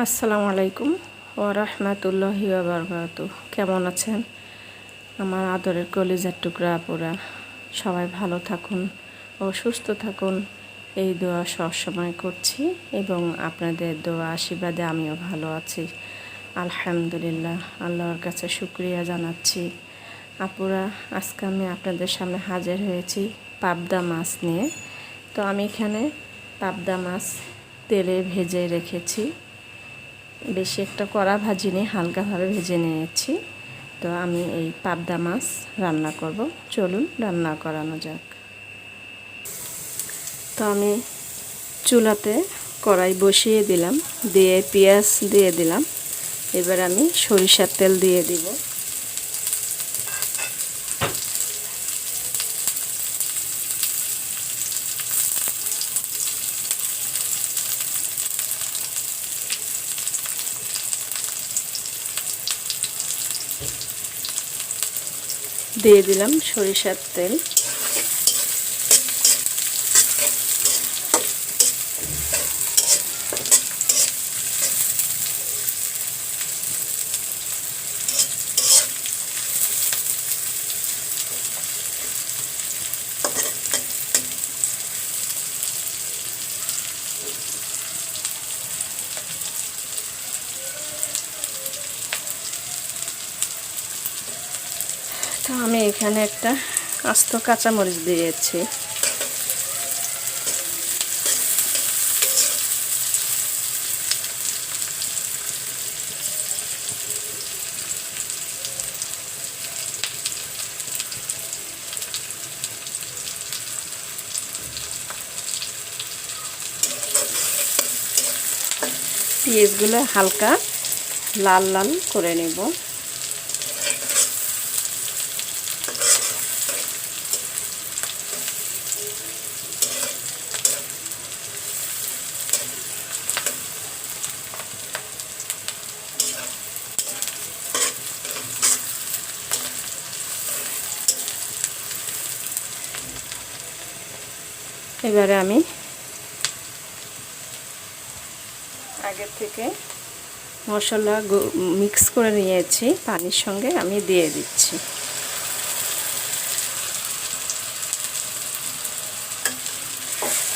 আসসালামু আলাইকুম ও রহমতুল্লাহি বারকাত কেমন আছেন? আমার আদরের কলিজার টুকরা আপুরা, সবাই ভালো থাকুন ও সুস্থ থাকুন। এই দোয়া সবসময় করছি এবং আপনাদের দোয়া আশীর্বাদে আমিও ভালো আছি। আলহামদুলিল্লাহ, আল্লাহর কাছে শুক্রিয়া জানাচ্ছি। আপুরা, আজকে আমি আপনাদের সামনে হাজির হয়েছি পাবদা মাছ নিয়ে। তো আমি এখানে পাবদা মাছ তেলে ভেজে রেখেছি। বেশি একটা কড়া ভাজিনি হালকাভাবে ভেজে নিয়েছি। তো আমি এই পাবদা মাছ রান্না করব। চলুন রান্না করানো যাক। তো আমি চুলাতে কড়াই বসিয়ে দিলাম, দিয়ে পেঁয়াজ দিয়ে দিলাম। এবার আমি সরিষার তেল দিয়ে দিব। দিয়ে দিলাম সরিষার তেল। তো আমি এখানে একটা আস্ত কাঁচামরিচ দিয়েছি। পেঁয়াজগুলো হালকা লাল লাল করে নেব। এবারে আমি আগের থেকে মশলা মিক্স করে নিয়েছি পানির সঙ্গে আমি দিয়ে দিচ্ছি।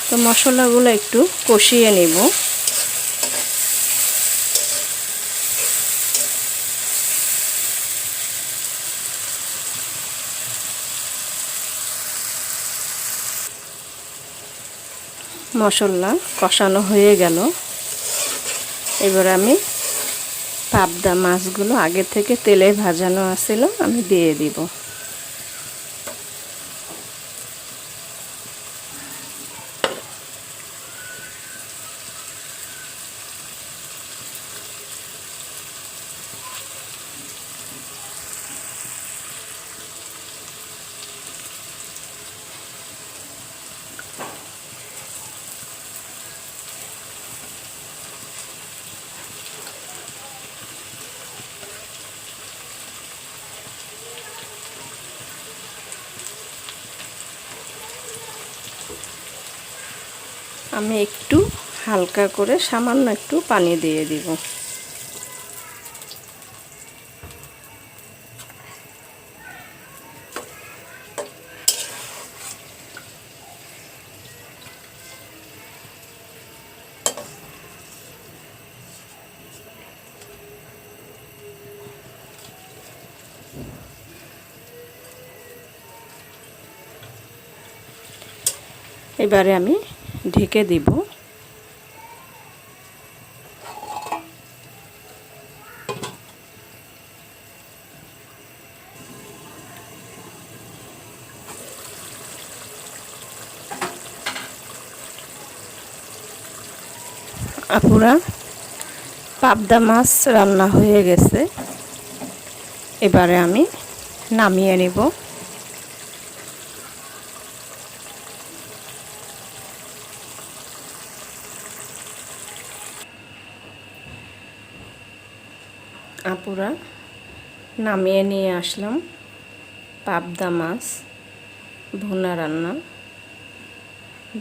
তো মশলাগুলো একটু কষিয়ে নেব। মশলা কষানো হয়ে গেল। এবার আমি পাবদা মাছগুলো আগে থেকে তেলে ভাজানো আসিল আমি দিয়ে দিব। আমি একটু হালকা করে সামান্য একটু পানি দিয়ে দিব। এবারে আমি ঢেকে দিব। আপুরা পাবদা মাছ রান্না হয়ে গেছে। এবারে আমি নামিয়ে নেব। আপুরা, নামিয়ে নিয়ে আসলাম পাবদা মাছ, ভুনা রান্না।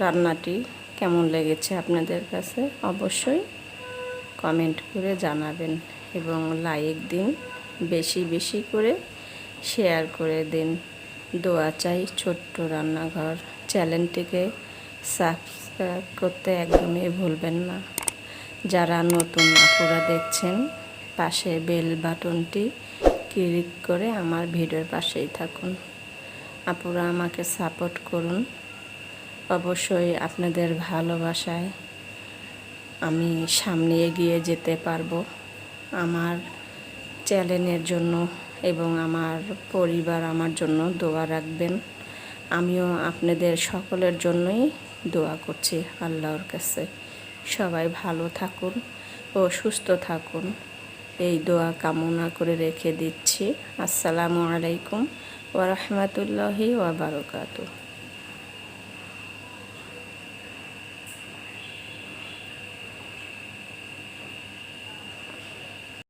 রান্নাটি কেমন লেগেছে আপনাদের কাছে অবশ্যই কমেন্ট করে জানাবেন এবং লাইক দিন, বেশি বেশি করে শেয়ার করে দিন। দোয়া চাই ছোট্ট রান্নাঘর চ্যানেলটিকে সাবস্ক্রাইব করতে একদমই ভুলবেন না। যারা নতুন আপুরা দেখছেন পাশে বেল বাটনটি ক্লিক করে আমার ভিডিওর পাশেই থাকুন। আপুরা আমাকে সাপোর্ট করুন। অবশ্যই আপনাদের ভালোবাসায় আমি সামনে এগিয়ে যেতে পারব। আমার চ্যানেলের জন্য এবং আমার পরিবার আমার জন্য দোয়া রাখবেন। আমিও আপনাদের সকলের জন্যই দোয়া করছি আল্লাহর কাছে। সবাই ভালো থাকুন ও সুস্থ থাকুন। এই দোয়া কামনা করে রেখে দিচ্ছি। আসসালামু আলাইকুম ওরহমতুল্লাহি ওবরকাতু